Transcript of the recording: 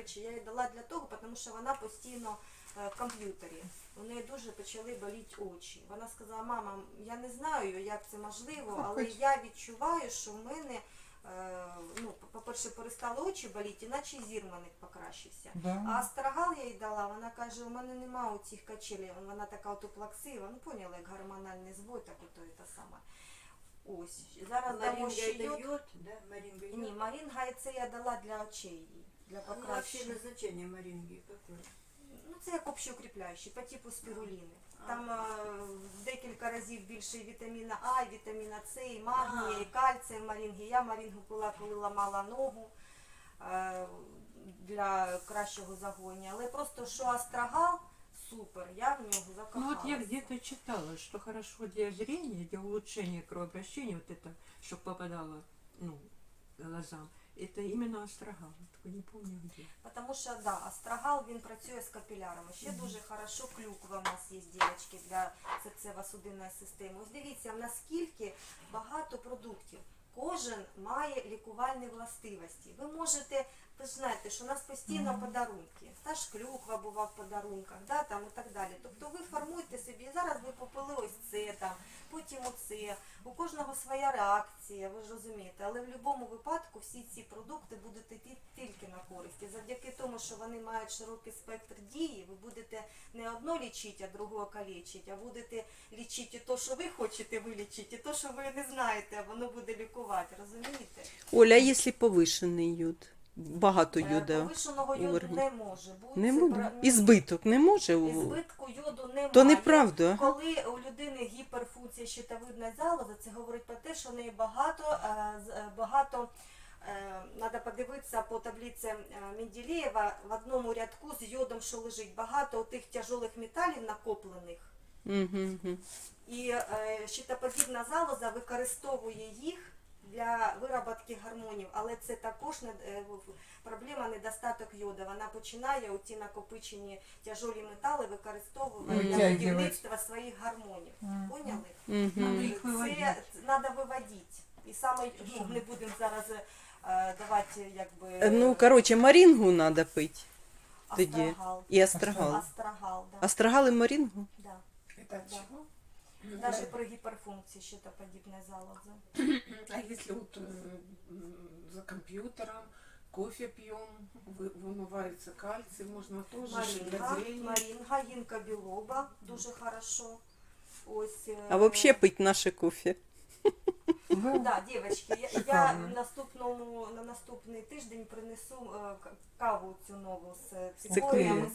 речі, я їй дала для того, тому що вона постійно е, в комп'ютері. У неї дуже почали боліти очі. Вона сказала, мама, я не знаю, як це можливо, але я відчуваю, що в мене, е, ну, по-перше, перестали очі боліти, іначе зір в мене покращився. Да. А астрагал я їй дала, вона каже, у мене нема оцих качелей, вона така от плаксива, ну поняла, як гормональний збой, так ото і те саме. Ось, зараз дамо Маринга йод. йод, да? Маринга йод. Ні, марінга це я дала для очей для А вообще покращення. назначение маринги какое? Ну, це як общеукріпляючий, по типу спіруліни. Там е, в декілька разів більше і вітаміна А, і вітаміна С, і магнія, А. і кальція в марінгі. Я марінгу пила, коли ламала ногу е, для кращого загоєння. Але просто що астрагал, супер, я в нього Ну закохалася. вот я где-то читала, что хорошо для зрения, для улучшения кровообращения, вот это, чтобы попадало, ну, глазам, это именно астрагал. Только не помню где. Потому що да, астрагал він працює з капілярами. Ще дуже хорошо клюква у нас є дівчатки для серцево-судинної системи. Ось дивіться, наскільки багато продуктів. Кожен має лікувальні властивості. Ви можете, ви ж знаєте, що у нас постійно подарунки. Та ж клюква бува в подарунках, да, там і так далі. Тобто ви формуєте собі, зараз ви попили ось це там, потім оце. У кожного своя реакція, ви ж розумієте. Але в будь-якому випадку всі ці продукти будуть йти тільки на користь. І завдяки тому, що вони мають широкий спектр дії, ви будете не одно лічити, а другого калічити, а будете лічити то, що ви хочете вилічити, і то, що ви не знаєте, а воно буде лікувати, розумієте? Оля, а якщо повишений йод? Багато Е, йода. Повишеного йоду не може бути. Не буде? І збиток не може? І збитку йоду немає. То неправда. Коли у людини гіперфункція щитовидної залози, це говорить про те, що в неї багато, е, з- е, багато треба подивитися по таблиці е, Менделєєва в одному рядку з йодом, що лежить. Багато тих тяжолих металів накоплених. Мгм, мгм. І е, щитоподібна залоза використовує їх для вироботки гормонів, але це також не, е, проблема недостаток йоду. Вона починає ті накопичені тяжолі метали використовувати для будівництва своїх гормонів. Поняли? Це треба виводити. І саме ну, не будемо зараз е, давати якби Е, Ну, коротше, марінгу треба пити. тоді. астрагал. І астрагал. Астрагал, да. Астрагал і марінгу? да. Это Да. чего? Даже при гіперфункції щитоподібної залози. А если вот э, м, за компьютером кофе пьем, вы- вымывается кальций, можно тоже же для Марінга, зрения. Марінга, гінка білоба, дуже хорошо. Ось, е, А взагалі пити наше кофе. Да, дівчатки, я, я Шикарно. в наступному, на наступний тиждень принесу е, к- каву цю нову з Цикоріями. цикоріями,